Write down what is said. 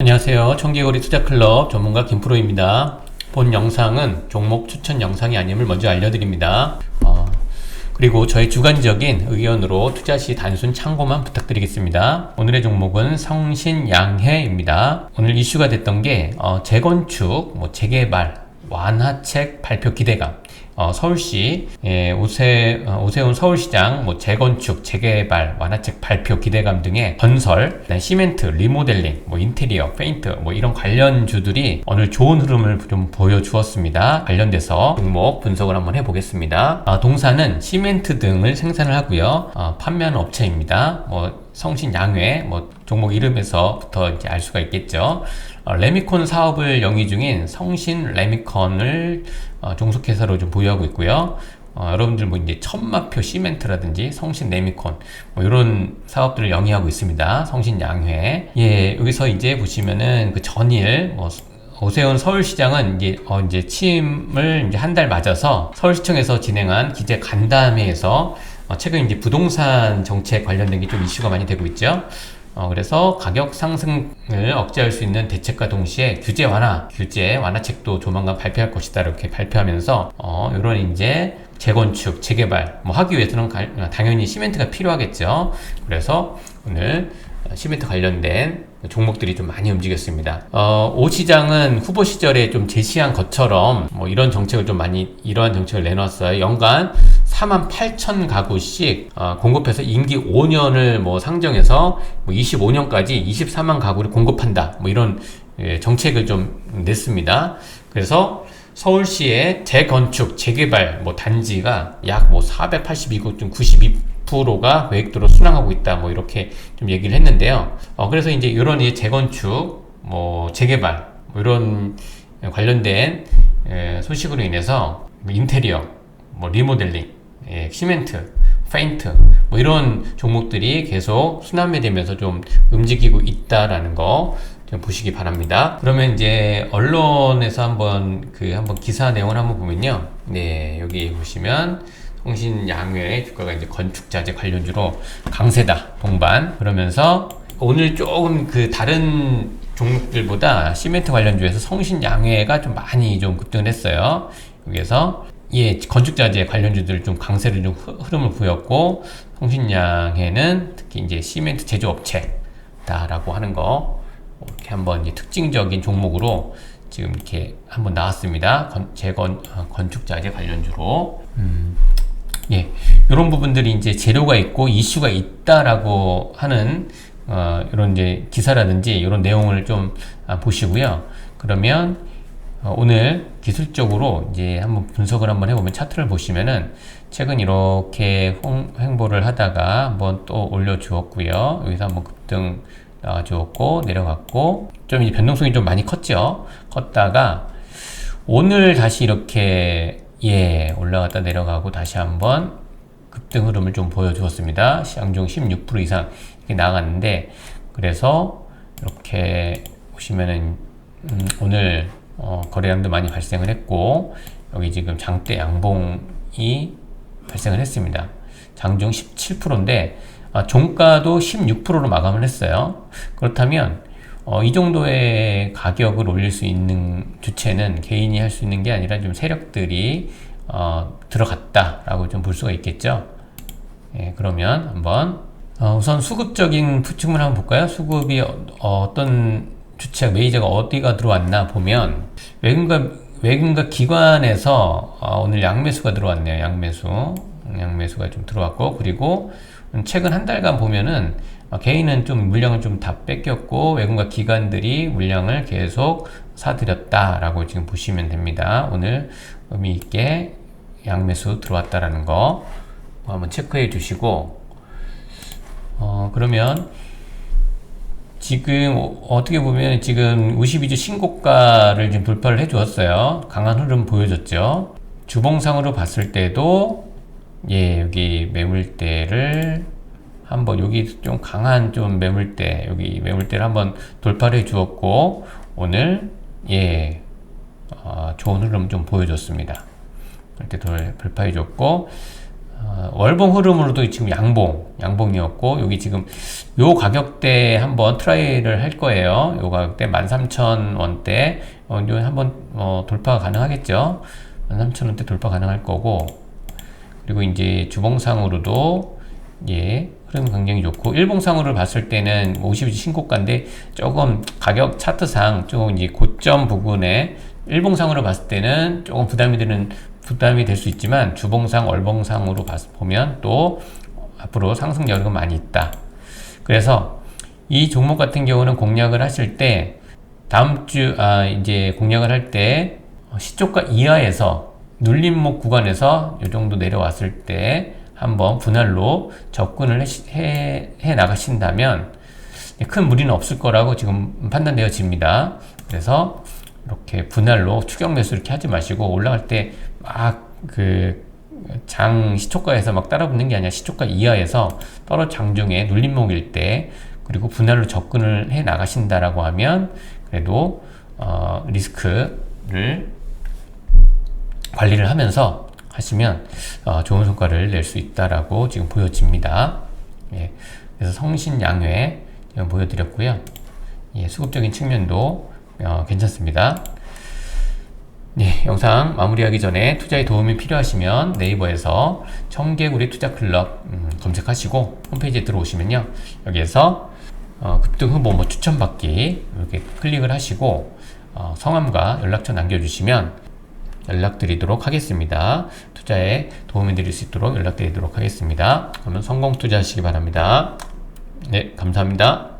안녕하세요. 청개구리 투자클럽 전문가 김프로입니다. 본 영상은 종목 추천 영상이 아님을 먼저 알려드립니다. 어, 그리고 저의 주관적인 의견으로 투자 시 단순 참고만 부탁드리겠습니다. 오늘의 종목은 성신양해입니다. 오늘 이슈가 됐던 게 어, 재건축, 뭐 재개발, 완화책 발표 기대감. 어, 서울시 예, 오세, 어, 오세훈 서울시장 뭐 재건축, 재개발, 완화책 발표 기대감 등의 건설, 시멘트, 리모델링, 뭐 인테리어, 페인트 뭐 이런 관련주들이 오늘 좋은 흐름을 좀 보여주었습니다. 관련돼서 종목 분석을 한번 해보겠습니다. 아, 동사는 시멘트 등을 생산을 하고요. 어, 판매하는 업체입니다. 뭐 성신 양회, 뭐 종목 이름에서부터 이제 알 수가 있겠죠. 어, 레미콘 사업을 영위 중인 성신 레미콘을 어, 종속회사로 좀 보유하고 있고요. 어, 여러분들 뭐 이제 천마표 시멘트라든지 성신 레미콘 뭐 이런 사업들을 영위하고 있습니다. 성신 양회. 예, 여기서 이제 보시면은 그 전일 뭐 오세훈 서울시장은 이제 어 이제 취임을 이제 한 달 맞아서 서울시청에서 진행한 기재 간담회에서 어 최근 이제 부동산 정책 관련된 게 좀 이슈가 많이 되고 있죠. 어, 그래서 가격 상승을 억제할 수 있는 대책과 동시에 규제 완화, 규제 완화책도 조만간 발표할 것이다 이렇게 발표하면서 어, 이런 이제 재건축, 재개발 뭐 하기 위해서는 가, 당연히 시멘트가 필요하겠죠. 그래서 오늘 시멘트 관련된 종목들이 좀 많이 움직였습니다. 어, 오 시장은 후보 시절에 좀 제시한 것처럼 뭐 이런 정책을 좀 많이 이러한 정책을 내놨어요. 연간 4만 8천 가구씩 어, 공급해서 임기 5년을 뭐 상정해서 뭐 25년까지 24만 가구를 공급한다. 뭐 이런 예, 정책을 좀 냈습니다. 그래서 서울시의 재건축, 재개발 뭐 단지가 약 뭐 482곳 중 92%가 계획도로 순항하고 있다. 뭐 이렇게 좀 얘기를 했는데요. 어, 그래서 이제 이런 이 재건축, 뭐 재개발 뭐 이런 관련된 에, 소식으로 인해서 뭐 인테리어, 뭐 리모델링, 예, 시멘트, 페인트 뭐 이런 종목들이 계속 순환매 되면서 좀 움직이고 있다라는 거좀 보시기 바랍니다. 그러면 이제 언론에서 한번 그 한번 기사 내용을 한번 보면요. 네, 여기 보시면 통신 양회 주가가 이제 건축 자재 관련주로 강세다 동반 그러면서 오늘 조금 그 다른 종목들보다 시멘트 관련주에서 성신 양회가 좀 많이 좀 급등을 했어요. 여기에서 예, 건축자재 관련주들 좀 강세를 좀 흐- 흐름을 보였고 성신양해는 특히 이제 시멘트 제조업체다라고 하는 거 이렇게 한번 이제 특징적인 종목으로 지금 이렇게 한번 나왔습니다. 건, 재건 어, 건축자재 관련주로 음, 예, 이런 부분들이 이제 재료가 있고 이슈가 있다라고 하는 어, 이런 이제 기사라든지 이런 내용을 좀 아, 보시고요. 그러면 어, 오늘 기술적으로 이제 한번 분석을 한번 해보면 차트를 보시면은 최근 이렇게 홍- 횡보를 하다가 한번 또 올려주었고요. 여기서 한번 급등 나와주었고 내려갔고 좀 이제 변동성이 좀 많이 컸죠. 컸다가 오늘 다시 이렇게 예 올라갔다 내려가고 다시 한번 급등 흐름을 좀 보여주었습니다. 시장중 16% 이상 이렇게 나갔는데 그래서 이렇게 보시면은 음, 오늘 어, 거래량도 많이 발생을 했고 여기 지금 장대 양봉이 발생을 했습니다. 장중 17%인데 아, 종가도 16%로 마감을 했어요. 그렇다면 어, 이 정도의 가격을 올릴 수 있는 주체는 개인이 할 수 있는 게 아니라 좀 세력들이 어, 들어갔다라고 좀 볼 수가 있겠죠. 예, 그러면 한번 어, 우선 수급적인 측면을 한번 볼까요? 수급이 어, 떤 주체가 메이저가 어디가 들어왔나 보면 외국인가 외국인가 기관에서 어, 오늘 양매수가 들어왔네요. 양매수 양매수가 좀 들어왔고 그리고 최근 한 달간 보면은 어, 개인은 좀 물량을 좀 다 뺏겼고 외국인가 기관들이 물량을 계속 사들였다라고 지금 보시면 됩니다. 오늘 의미 있게 양매수 들어왔다라는 거 한번 체크해 주시고 어 그러면 지금 어- 어떻게 보면 지금 52주 신고가를 지금 돌파를 해 주었어요. 강한 흐름 보여줬죠. 주봉상으로 봤을 때도 예, 여기 매물대를 한번 여기 좀 강한 좀 매물대 여기 매물대를 한번 돌파를 해 주었고 오늘 예 어, 좋은 흐름 좀 보여줬습니다. 이렇게 돌, 돌파해 줬고 어, 월봉 흐름으로도 지금 양봉, 양봉이었고, 여기 지금 요 가격대 한번 트라이를 할 거예요. 요 가격대 13,000원대, 어, 요 한번 어, 돌파 가능하겠죠. 13,000원대 돌파 가능할 거고, 그리고 이제 주봉상으로도 예, 흐름 굉장히 좋고 일봉상으로 봤을 때는 50주 신고가인데 조금 가격 차트상 좀 이제 고점 부근에 일봉상으로 봤을 때는 조금 부담이 되는 부담이 될 수 있지만 주봉상, 월봉상으로 봤, 보면 또 앞으로 상승 여력은 많이 있다. 그래서 이 종목 같은 경우는 공략을 하실 때 다음 주 아 이제 공략을 할 때 시초가 이하에서 눌림목 구간에서 이 정도 내려왔을 때 한번 분할로 접근을 해, 해, 해 나가신다면 큰 무리는 없을 거라고 지금 판단되어집니다. 그래서 이렇게 분할로 추격 매수 이렇게 하지 마시고 올라갈 때 막 그 장 시초가에서 막 따라 붙는 게 아니라 시초가 이하에서 떨어 장중에 눌림목일 때 그리고 분할로 접근을 해 나가신다라고 하면 그래도 어, 리스크를 관리를 하면서 하시면 어, 좋은 성과를 낼 수 있다라고 지금 보여집니다. 예, 그래서 성신양회 보여드렸고요. 예, 수급적인 측면도 어, 괜찮습니다. 네, 영상 마무리하기 전에 투자에 도움이 필요하시면 네이버에서 청개구리 투자 클럽 음, 검색하시고 홈페이지에 들어오시면요. 여기에서 어, 급등 후보 뭐 추천받기 이렇게 클릭을 하시고 어, 성함과 연락처 남겨주시면 연락드리도록 하겠습니다. 투자에 도움이 드릴 수 있도록 연락드리도록 하겠습니다. 그러면 성공 투자하시기 바랍니다. 네, 감사합니다.